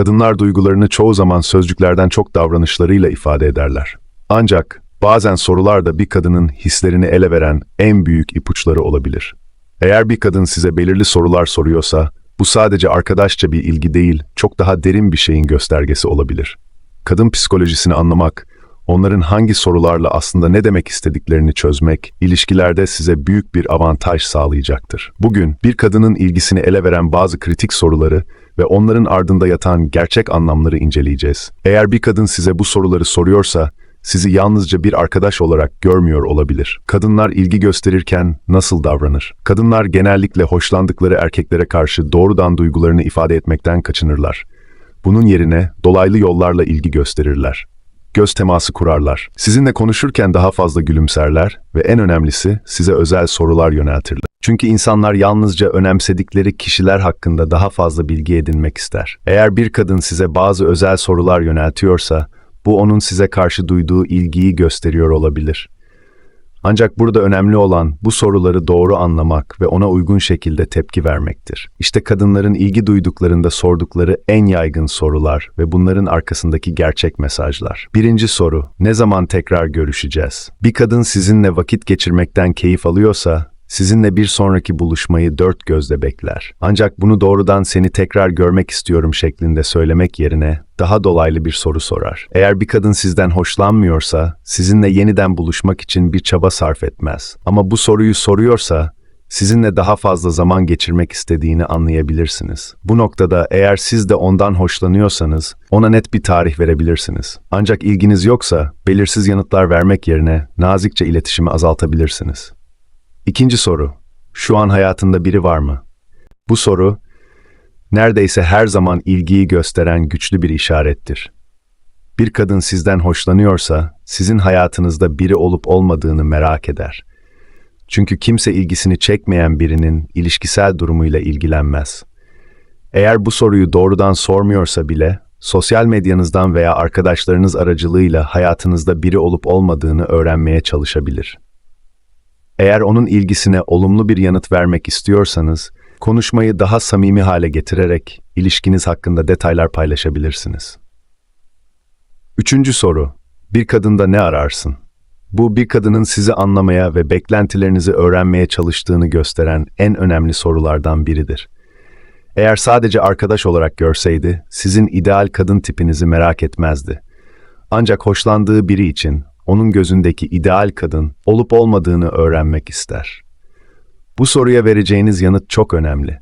Kadınlar duygularını çoğu zaman sözcüklerden çok davranışlarıyla ifade ederler. Ancak bazen sorular da bir kadının hislerini ele veren en büyük ipuçları olabilir. Eğer bir kadın size belirli sorular soruyorsa, bu sadece arkadaşça bir ilgi değil, çok daha derin bir şeyin göstergesi olabilir. Kadın psikolojisini anlamak, onların hangi sorularla aslında ne demek istediklerini çözmek, ilişkilerde size büyük bir avantaj sağlayacaktır. Bugün bir kadının ilgisini ele veren bazı kritik soruları ve onların ardında yatan gerçek anlamları inceleyeceğiz. Eğer bir kadın size bu soruları soruyorsa, sizi yalnızca bir arkadaş olarak görmüyor olabilir. Kadınlar ilgi gösterirken nasıl davranır? Kadınlar genellikle hoşlandıkları erkeklere karşı doğrudan duygularını ifade etmekten kaçınırlar. Bunun yerine dolaylı yollarla ilgi gösterirler. Göz teması kurarlar. Sizinle konuşurken daha fazla gülümserler ve en önemlisi size özel sorular yöneltirler. Çünkü insanlar yalnızca önemsedikleri kişiler hakkında daha fazla bilgi edinmek ister. Eğer bir kadın size bazı özel sorular yöneltiyorsa, bu onun size karşı duyduğu ilgiyi gösteriyor olabilir. Ancak burada önemli olan bu soruları doğru anlamak ve ona uygun şekilde tepki vermektir. İşte kadınların ilgi duyduklarında sordukları en yaygın sorular ve bunların arkasındaki gerçek mesajlar. Birinci soru, ne zaman tekrar görüşeceğiz? Bir kadın sizinle vakit geçirmekten keyif alıyorsa, sizinle bir sonraki buluşmayı dört gözle bekler. Ancak bunu doğrudan seni tekrar görmek istiyorum şeklinde söylemek yerine daha dolaylı bir soru sorar. Eğer bir kadın sizden hoşlanmıyorsa, sizinle yeniden buluşmak için bir çaba sarf etmez. Ama bu soruyu soruyorsa, sizinle daha fazla zaman geçirmek istediğini anlayabilirsiniz. Bu noktada eğer siz de ondan hoşlanıyorsanız ona net bir tarih verebilirsiniz. Ancak ilginiz yoksa belirsiz yanıtlar vermek yerine nazikçe iletişimi azaltabilirsiniz. İkinci soru. Şu an hayatında biri var mı? Bu soru, neredeyse her zaman ilgiyi gösteren güçlü bir işarettir. Bir kadın sizden hoşlanıyorsa, sizin hayatınızda biri olup olmadığını merak eder. Çünkü kimse ilgisini çekmeyen birinin ilişkisel durumuyla ilgilenmez. Eğer bu soruyu doğrudan sormuyorsa bile, sosyal medyanızdan veya arkadaşlarınız aracılığıyla hayatınızda biri olup olmadığını öğrenmeye çalışabilir. Eğer onun ilgisine olumlu bir yanıt vermek istiyorsanız, konuşmayı daha samimi hale getirerek ilişkiniz hakkında detaylar paylaşabilirsiniz. Üçüncü soru. Bir kadında ne ararsın? Bu bir kadının sizi anlamaya ve beklentilerinizi öğrenmeye çalıştığını gösteren en önemli sorulardan biridir. Eğer sadece arkadaş olarak görseydi, sizin ideal kadın tipinizi merak etmezdi. Ancak hoşlandığı biri için onun gözündeki ideal kadın olup olmadığını öğrenmek ister. Bu soruya vereceğiniz yanıt çok önemli.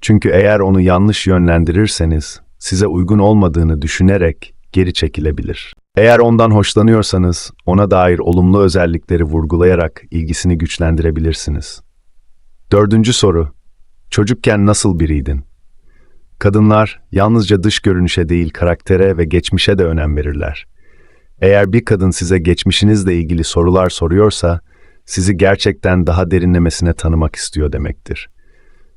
Çünkü eğer onu yanlış yönlendirirseniz, size uygun olmadığını düşünerek geri çekilebilir. Eğer ondan hoşlanıyorsanız, ona dair olumlu özellikleri vurgulayarak ilgisini güçlendirebilirsiniz. Dördüncü soru. Çocukken nasıl biriydin? Kadınlar yalnızca dış görünüşe değil karaktere ve geçmişe de önem verirler. Eğer bir kadın size geçmişinizle ilgili sorular soruyorsa, sizi gerçekten daha derinlemesine tanımak istiyor demektir.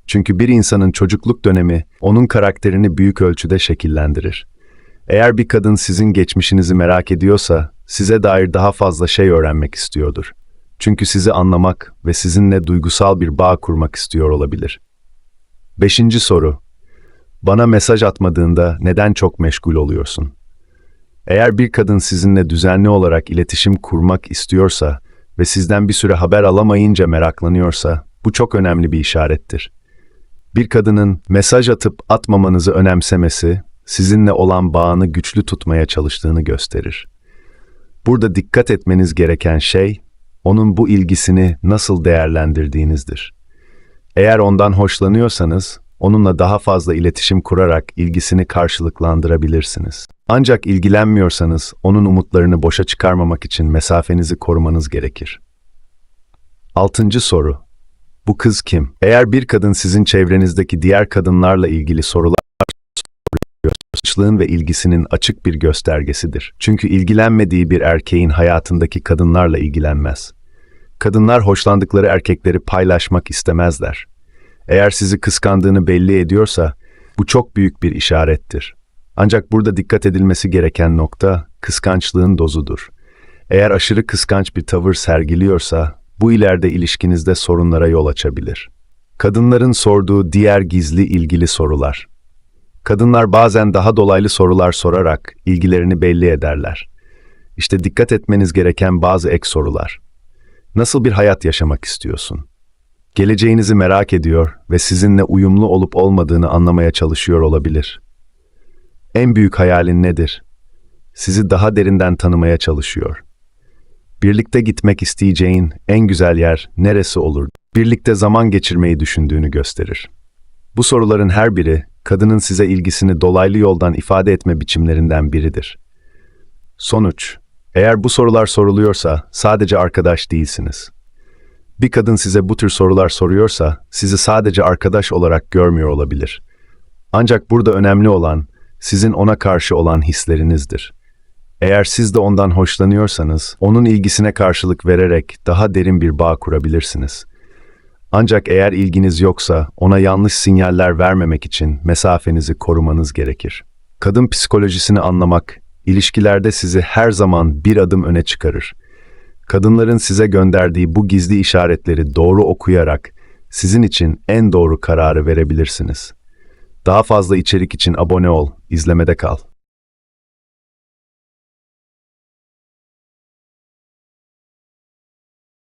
Çünkü bir insanın çocukluk dönemi onun karakterini büyük ölçüde şekillendirir. Eğer bir kadın sizin geçmişinizi merak ediyorsa, size dair daha fazla şey öğrenmek istiyordur. Çünkü sizi anlamak ve sizinle duygusal bir bağ kurmak istiyor olabilir. Beşinci soru. Bana mesaj atmadığında neden çok meşgul oluyorsun? Eğer bir kadın sizinle düzenli olarak iletişim kurmak istiyorsa ve sizden bir süre haber alamayınca meraklanıyorsa, bu çok önemli bir işarettir. Bir kadının mesaj atıp atmamanızı önemsemesi, sizinle olan bağını güçlü tutmaya çalıştığını gösterir. Burada dikkat etmeniz gereken şey, onun bu ilgisini nasıl değerlendirdiğinizdir. Eğer ondan hoşlanıyorsanız, onunla daha fazla iletişim kurarak ilgisini karşılıklandırabilirsiniz. Ancak ilgilenmiyorsanız onun umutlarını boşa çıkarmamak için mesafenizi korumanız gerekir. Altıncı soru. Bu kız kim? Eğer bir kadın sizin çevrenizdeki diğer kadınlarla ilgili sorular soruyor, ve ilgisinin açık bir göstergesidir. Çünkü ilgilenmediği bir erkeğin hayatındaki kadınlarla ilgilenmez. Kadınlar hoşlandıkları erkekleri paylaşmak istemezler. Eğer sizi kıskandığını belli ediyorsa, bu çok büyük bir işarettir. Ancak burada dikkat edilmesi gereken nokta kıskançlığın dozudur. Eğer aşırı kıskanç bir tavır sergiliyorsa, bu ileride ilişkinizde sorunlara yol açabilir. Kadınların sorduğu diğer gizli ilgili sorular. Kadınlar bazen daha dolaylı sorular sorarak ilgilerini belli ederler. İşte dikkat etmeniz gereken bazı ek sorular. Nasıl bir hayat yaşamak istiyorsun? Geleceğinizi merak ediyor ve sizinle uyumlu olup olmadığını anlamaya çalışıyor olabilir. En büyük hayalin nedir? Sizi daha derinden tanımaya çalışıyor. Birlikte gitmek isteyeceğin en güzel yer neresi olur? Birlikte zaman geçirmeyi düşündüğünü gösterir. Bu soruların her biri kadının size ilgisini dolaylı yoldan ifade etme biçimlerinden biridir. Sonuç, eğer bu sorular soruluyorsa sadece arkadaş değilsiniz. Bir kadın size bu tür sorular soruyorsa sizi sadece arkadaş olarak görmüyor olabilir. Ancak burada önemli olan sizin ona karşı olan hislerinizdir. Eğer siz de ondan hoşlanıyorsanız onun ilgisine karşılık vererek daha derin bir bağ kurabilirsiniz. Ancak eğer ilginiz yoksa ona yanlış sinyaller vermemek için mesafenizi korumanız gerekir. Kadın psikolojisini anlamak, ilişkilerde sizi her zaman bir adım öne çıkarır. Kadınların size gönderdiği bu gizli işaretleri doğru okuyarak sizin için en doğru kararı verebilirsiniz. Daha fazla içerik için abone ol, izlemede kal.